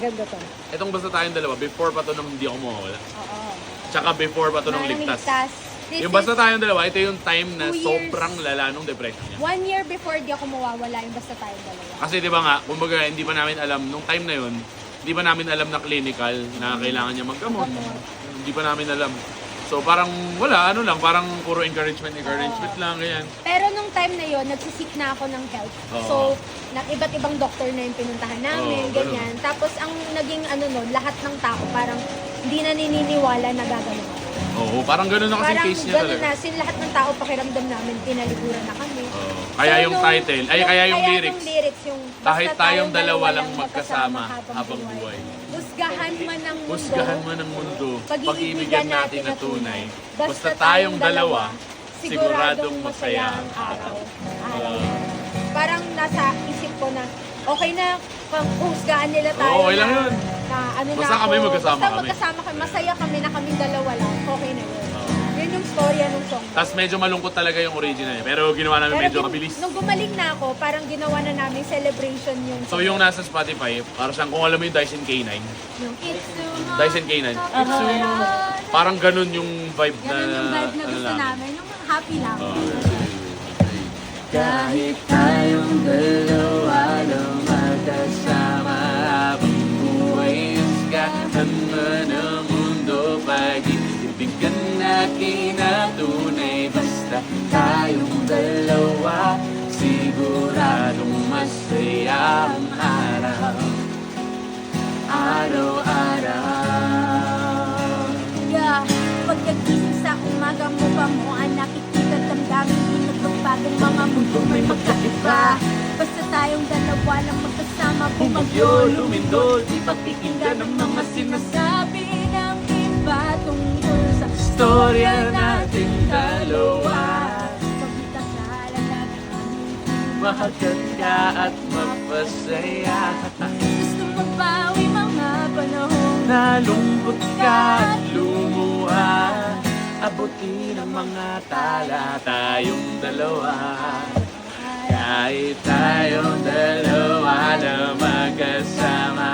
Ganda to. Itong basta tayong dalawa, before pa to nung hindi ako mawawala. Oo. Tsaka before pa to nung Manang ligtas. This Yung basta is tayong dalawa, ito yung time na Two years. sobrang lala nung depression niya. one year before di ako mawawala yung basta tayong dalawa. Kasi di ba nga, kumbaga hindi pa namin alam, nung time na yun, hindi pa namin alam na clinical na kailangan niya maggamot. Gamot. Hindi pa namin alam. So parang wala, ano lang, parang puro encouragement, encouragement lang, ganyan. Pero nung time na yon nagsisik na ako ng help. Oo. So, na, iba't ibang doktor na yung pinuntahan namin, Oo, ganyan. Tapos ang naging ano nun, lahat ng tao parang hindi na nininiwala na gagawin ako. Oo, parang ganun na kasi Parang case niya ganun talaga. na, sin lahat ng tao pakiramdam namin, pinaliguran na kami. Oo. Kaya So, yung nung- title, ay kaya yung lyrics, yung lyrics, yung kahit basta tayong dalawa lang magkasama habang buhay. Husgahan man ng mundo. Husgahan mo ng mundo, pag-iibigan natin na tunay. Basta tayong dalawa, siguradong masaya ang araw. Ah. Parang nasa isip ko na, okay na, pang husgahan nila tayo Oo, okay lang yun. na ano Basta na ako. kami magkasama basta kami. magkasama kami. Masaya kami na kami dalawa lang. Okay na yun. Yun yung storya ng song. Tapos medyo malungkot talaga yung original niya. Pero ginawa namin Pero medyo gin- mabilis. Nung gumaling na ako, parang ginawa na namin celebration yung So yung nasa Spotify, para siyang kung alam mo yung Dyson K9. yung It's too hot. Dyson K9. It's too hot. Parang ganun yung vibe na... Ganun yung vibe na ano gusto namin. Yung happy lang. Oo. Kahit tayong dalawa lang magkasama Siguradong masaya ang araw. Araw-araw. Yeah, pagkagising sa umaga mo pa mo ang nakikita damdamin di nagbabagang mga mundo may magkaiba. Basta tayong dalawa lang magkasama Bumagyo, lumindol, di pakikinggan ang mga sinasabi ng iba tungkol sa Storya nating dalawa Mahagat ka at mapasaya Gusto mabawi mga panahon. Nalungkot ka at lumuha. Abutin ang mga tala tayong dalawa. Kahit tayong dalawa na magkasama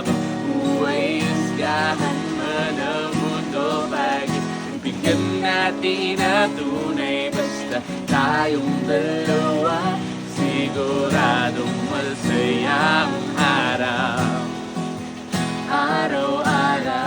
Habang buhay isgahan man ang mundo Pag-ibigan natin na tunay Basta tayong dalawa Siguradong masaya ang araw. Araw-araw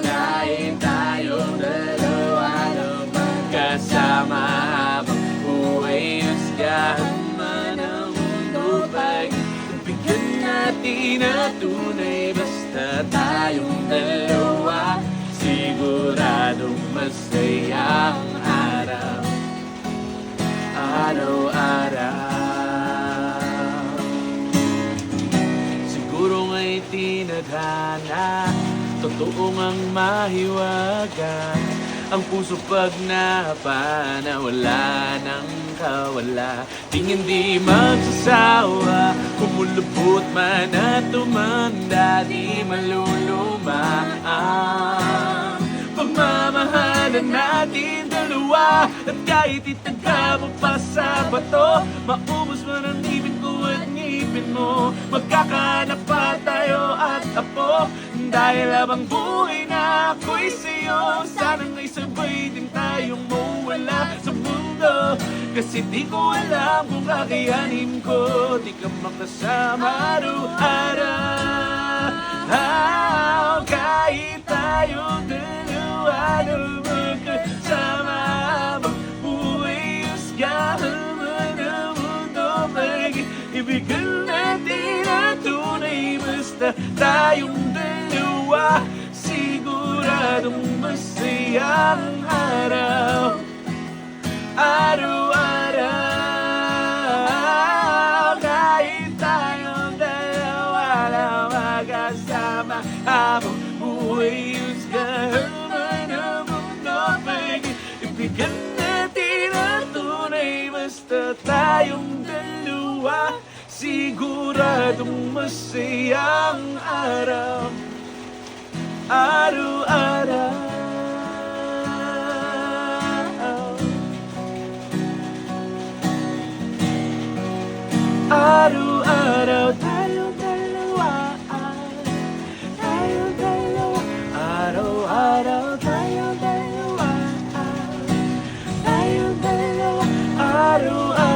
Kahit tayong dalawa lang magkasama. Habang buhay husgahan man ang mundo. Pag-ibigan natin na tunay Basta tayong dalawa. Siguradong masaya ang araw Araw-araw. Siguro nga'y tinadhana Totoo ngang mahiwaga. Ang puso pag napana Wala nang kawala. Di magsasawa Kumulubot man at tumanda Di maluluma. Ang Pagmamahalan natin dalawa At kahit itaga mo pa sa bato Maubos man ang ibig ko at ngipin mo. Magkakanak pa tayo at apo Dahil habang buhay na ako'y sa'yo Sana nga'y sabay din tayong mawala sa mundo. Kasi di ko alam kung kakayanin ko Di ka makasama araw-araw tayong dalawa Siguradong masaya ang araw. Araw-araw Kahit tayong dalawa lang magkasama Habang buhay husgahan man ang mundo Pag-ibigan natin ang tunay Basta tayong dalawa Siguradong masayang araw. Araw-araw. Araw-araw tayo dalawa Tayo dalawa Araw-araw tayo dalawa Tayo dalawa Araw-araw.